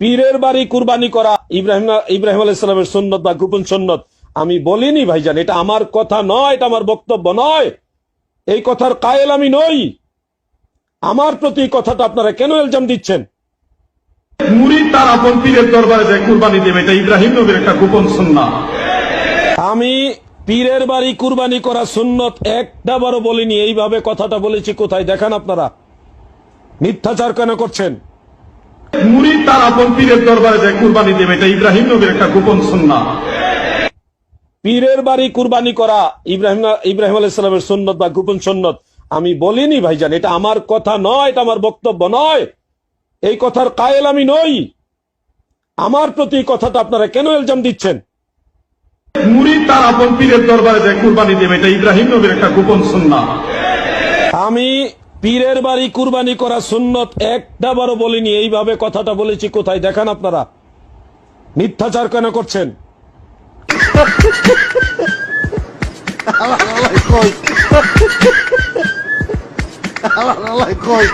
পীরের বাড়ি কুরবানি করা ইব্রাহিম ইব্রাহিম আলাইসালামের সুন্নত বা গোপন সুন্নত আমি বলিনি ভাইজান এটা আমার কথা নয় এটা আমার বক্তব্য নয়। এই কথার কায়েল আমি নই। আমার প্রতি কথাটা আপনারা কেন এলজাম দিচ্ছেন? মুরিদ তার আপন পীরের দরবারে যায় কুরবানি দেবে এটা ইব্রাহিম নবীর একটা গোপন সুন্না আমি পীরের বাড়ি কুরবানি করা সুন্নত একটা বারও বলিনি এইভাবে কথাটা বলেছি কোথায় দেখান আপনারা? মিথ্যাচার কেন করছেন? মুরিদ তার আপন পীরের দরবারে যায় কুরবানি দেবে। এটা ইব্রাহিম নবীর একটা গোপন সুন্না পীরের বাড়ি কুরবানি করা ইব্রাহিম ইব্রাহিম আলাইসালামের সুন্নত বা গোপন সুন্নত আমি বলিনি ভাইজান এটা আমার কথা নয় এটা আমার বক্তব্য নয়। এই কথার কায়েল আমি নই। আমার প্রতি কথাটা আপনারা কেন এলজাম দিচ্ছেন? মুরিদ তার আপন পীরের দরবারে যায় কুরবানি দেবে। এটা ইব্রাহিম নবীর একটা গোপন সুন্না আমি পীরের বাড়ি কুরবানি করা সুন্নত একটা বারো বলিনি। এইভাবে কথাটা বলেছি, কোথায় দেখান আপনারা? মিথ্যাচার কেন করছেন? কই?